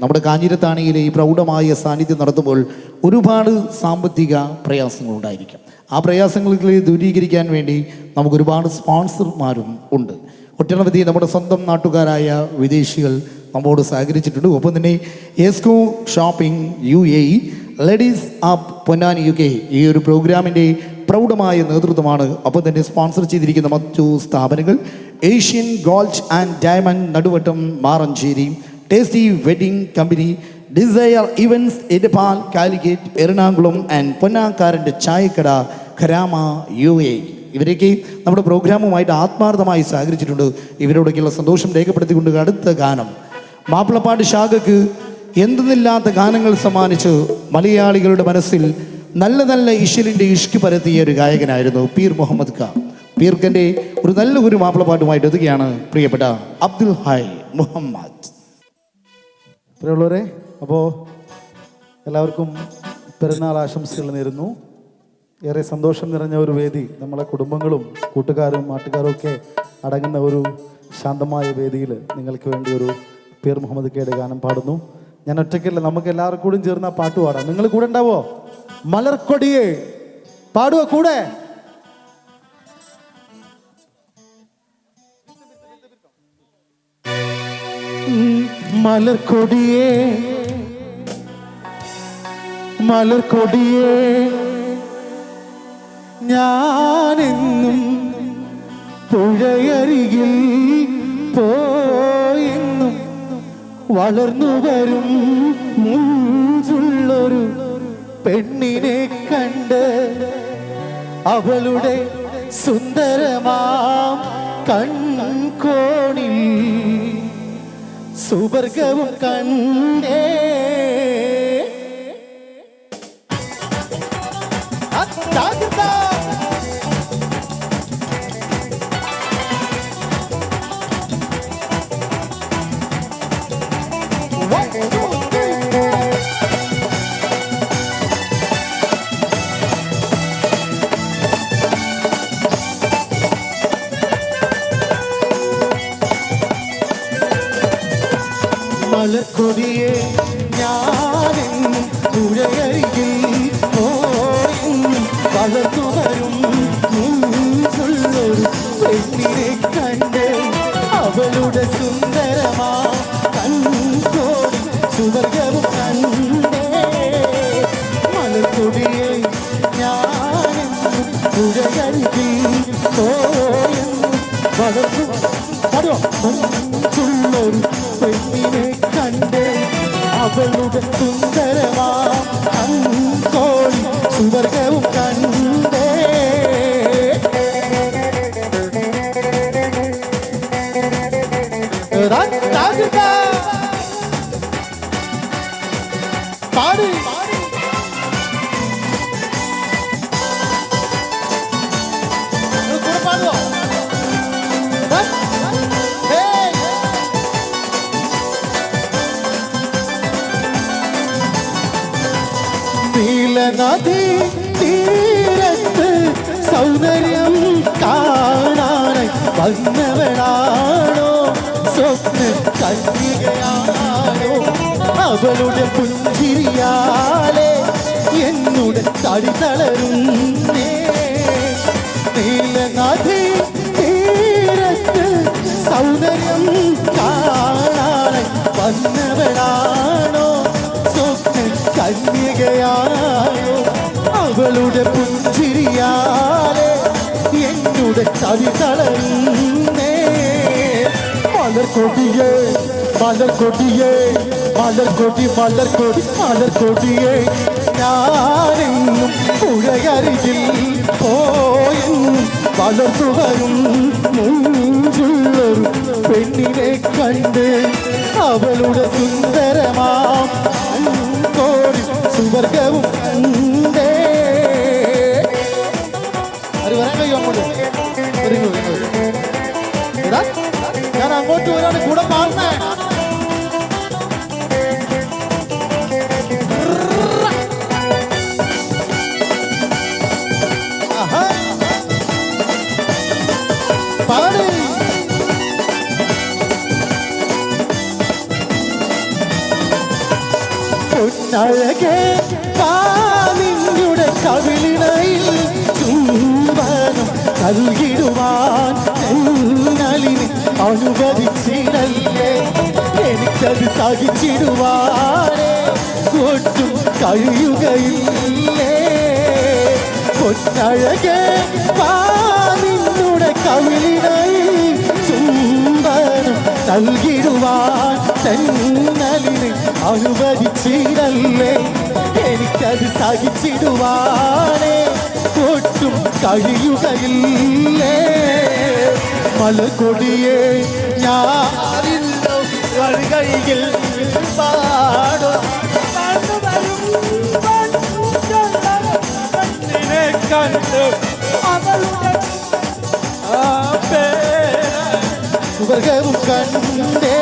നമ്മുടെ കാഞ്ഞിരത്താണിയിലെ ഈ പ്രൗഢമായ സാന്നിധ്യം നടത്തുമ്പോൾ ഒരുപാട് സാമ്പത്തിക പ്രയാസങ്ങളുണ്ടായിരിക്കും. ആ പ്രയാസങ്ങളിൽ ദൂരീകരിക്കാൻ വേണ്ടി നമുക്കൊരുപാട് സ്പോൺസർമാരും ഉണ്ട്. ഒട്ടനവധി നമ്മുടെ സ്വന്തം നാട്ടുകാരായ വിദേശികൾ നമ്മോട് സഹകരിച്ചിട്ടുണ്ട്. ഒപ്പം തന്നെ എസ്കോ shopping U A ladies app Ponnani U K ഈ ഒരു പ്രോഗ്രാമിന്റെ പ്രൗഢമായ നേതൃത്വമാണ്. ഒപ്പം തന്നെ സ്പോൺസർ ചെയ്തിരിക്കുന്ന മറ്റു സ്ഥാപനങ്ങൾ Asian gold and diamond Naduvattom Maranchery tasty wedding company desire events Edappal Calicut Ernakulam and പൊന്നാക്കാരന്റെ ചായക്കട ഖരാമ യു എ ഇവരൊക്കെ നമ്മുടെ പ്രോഗ്രാമുമായിട്ട് ആത്മാർത്ഥമായി സഹകരിച്ചിട്ടുണ്ട്. ഇവരോടൊക്കെയുള്ള സന്തോഷം രേഖപ്പെടുത്തിക്കൊണ്ട് അടുത്ത ഗാനം. മാപ്പിളപ്പാട്ട് ശാഖക്ക് എന്തെന്നില്ലാത്ത ഗാനങ്ങൾ സമ്മാനിച്ച് മലയാളികളുടെ മനസ്സിൽ നല്ല നല്ല ഇഷലിന്റെ ഇഷ്കി പരത്തിയ ഒരു ഗായകനായിരുന്നു പീർ മുഹമ്മദ് ഖാൻ പീർക്കന്റെ ഒരു നല്ല ഒരു മാപ്പിളപ്പാട്ടുമായിട്ട് എത്തുകയാണ് പ്രിയപ്പെട്ട അബ്ദുൽ ഹായ് മുഹമ്മദ്. പ്രിയമുള്ളവരെ അപ്പോൾ എല്ലാവർക്കും പെരുന്നാൾ ആശംസകൾ നേരുന്നു. ഏറെ സന്തോഷം നിറഞ്ഞ ഒരു വേദി നമ്മളെ കുടുംബങ്ങളും കൂട്ടുകാരും നാട്ടുകാരും ഒക്കെ അടങ്ങുന്ന ഒരു ശാന്തമായ വേദിയിൽ നിങ്ങൾക്ക് വേണ്ടി ഒരു പീർ മുഹമ്മദ് കെയുടെ ഗാനം പാടുന്നു. ഞാൻ ഒറ്റയ്ക്കല്ല നമുക്ക് എല്ലാവർക്കും കൂടി ചേർന്ന് പാട്ട് പാടാം. നിങ്ങൾ കൂടെ ഉണ്ടാവോ? മലർക്കൊടിയെ പാടുവോ കൂടെ? മലർക്കൊടിയേ. മലർക്കൊടിയേ. ഞാനെന്നും പുഴയരികിൽ പോയെന്നും വളർന്നു വരും മുഞ്ചുള്ളൊരു പെണ്ണിനെ കണ്ട് അവളുടെ സുന്ദരമാം കൺകോണിൽ സുവർഗവും കണ്ടേ. അത്താകുന്ന വളർന്നു പാടുവോ മുഞ്ചുള്ളൊരു പെണ്ണിനെ കണ്ട് അവളുടെ സുന്ദരമാ അങ്കോളി സുവർഗവും കണ്ടേ രാജുക. പാടി പാടുവോ തീരത്ത് സൗന്ദര്യം കാണാനായി വന്നവളാണോ? സ്വപ്ന കന്യകയാണോ അവളുടെ പുഞ്ചിരിയാലേ എന്നുടെ തടി തളരുന്നേ തളരുന്നേ മലർക്കൊടിയേ മലർക്കൊടിയേ മലർക്കൊടി മലർക്കൊടി മലർക്കൊടിയേ ഞാനെന്നും പുഴയരികിൽ പോയെന്നും വരും മുഞ്ചുള്ളൊരു പെണ്ണിനെ കണ്ട് അവളുടെ സുന്ദരമാം. കോടി സുവർഗവും ഞാൻ അങ്ങോട്ട് വരാണ് കൂടെ പാടുന്നേ. പൊന്നഴകേ നിന്നുടെ കവിളിണയിൽ ചുംബനം നൽകിടുവാൻ അനുവദിച്ചിടല്ലേ എനിക്കത് സഹിച്ചിടുവാനേ? ഒട്ടും കഴിയുകയില്ലേ? പൊന്നഴകേ നിന്നുടെ സുന്ദരം ചുംബനം നൽകിടുവാൻ തന്നലിന് അനുവദിച്ചിടല്ലേ? എനിക്കത് സഹിച്ചിടുവാനേ? ഒട്ടും കഴിയുകയില്ലേ? മലകൊടിയെ ഞാനില്ലോ വഴികഴിയിൽ പാടും. സ്വർഗവും കണ്ടേ.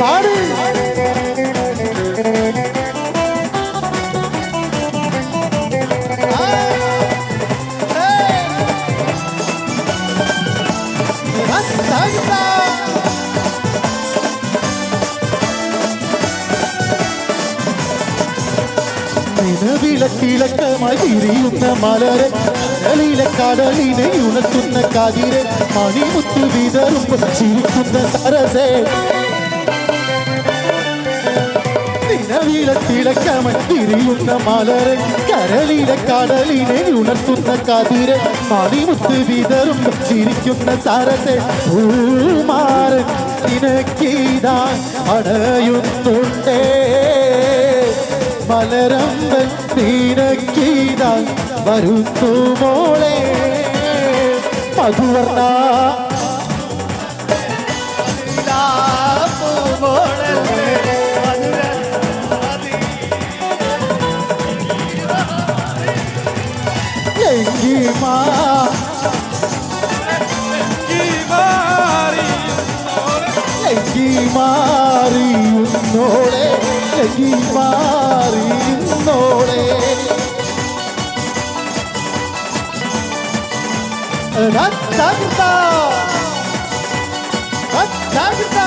പാട്. വിളക്കിളക്കമായി തിരിയുന്ന മലരെ കടലിലെ കടലിനെ ഉണർത്തുന്ന കതിരെ മണിമുത്തു വിതറുമ്പോൾ ചിരിക്കുന്ന സരസേ. നിലവിളക്കിളക്കമായി മലരെ കരളിലെ കടലിനെ ഉണർത്തുന്ന കതിരെ മണിമുത്ത് വിതറുമ്പോൾ ചിരിക്കുന്ന സരസേ. പൂമാരൻ നിനക്കീതാ അടയുന്നുണ്ടേ. മലരമ്പൻ നീനക്കീതാ വരുന്നു മോളെ. മധുവർണ മാറി എങ്കി മാറിയുന്നോളെ എങ്കി മാറിയുന്നോളെ രക്തഗത രക്തഗത ബിബോ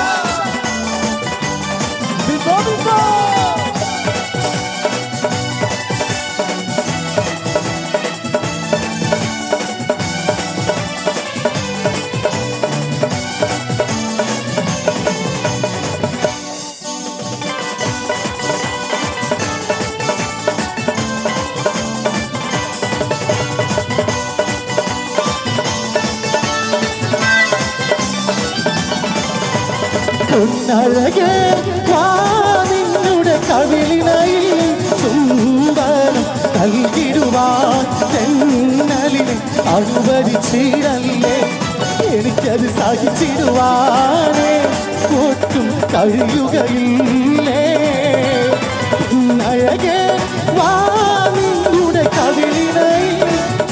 പൊന്നഴകേ വാ നിന്നുടെ കവിളിനയിൽ ചുംബനം നൽകിടുവാൻ തെന്നലിന് അനുവദിച്ചിടല്ലേ എനിക്കത് സഹിച്ചിടുവാനേ. ഒട്ടും കഴിയുകയില്ലേ? പൊന്നഴകേ വാ നിന്നുടെ കവിളിനയിൽ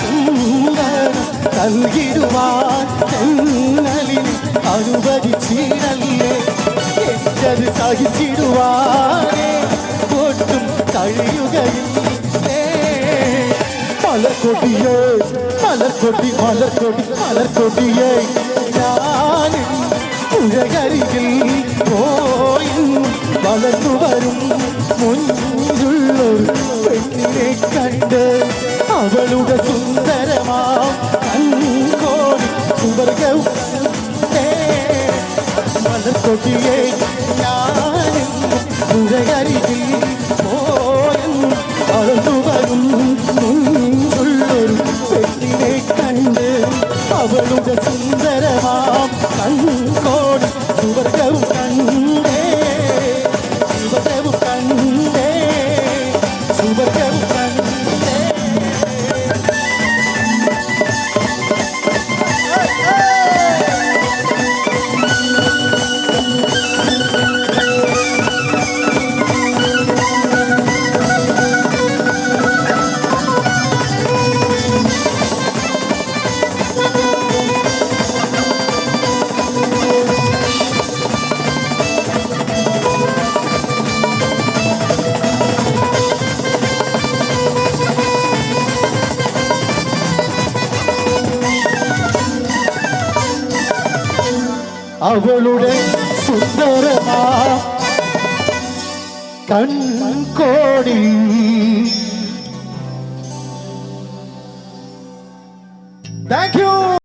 ചുംബനം നൽകിടുവാൻ തെന്നലിന് അനുവദിച്ചിടല്ലേ എനിക്കത് സഹിച്ചിടുവാനേ. ഒട്ടും കഴിയുകയില്ല. മലർക്കൊടിയേ മലർക്കൊടി മലർക്കൊടി മലർക്കൊടിയേ. ഞാനും പുഴകരികിൽ പോയി. വളർന്നു വരും മുന്നിലുള്ളൊരു പെണ്ണിനെ കണ്ട് അവളുടെ സുന്ദരമാം കൺകോടി സുവർഗവും മലർക്കൊടിയെ ഞാനും പുഴകരികിൽ പോയും വളർന്നു വരും മുൻപുള്ളൊരു പെണ്ണിനെ കണ്ട് അവളുടെ സുന്ദരമാം കൺകോടി അവളുടെ സുന്ദരമാ കൺകോടി. Thank you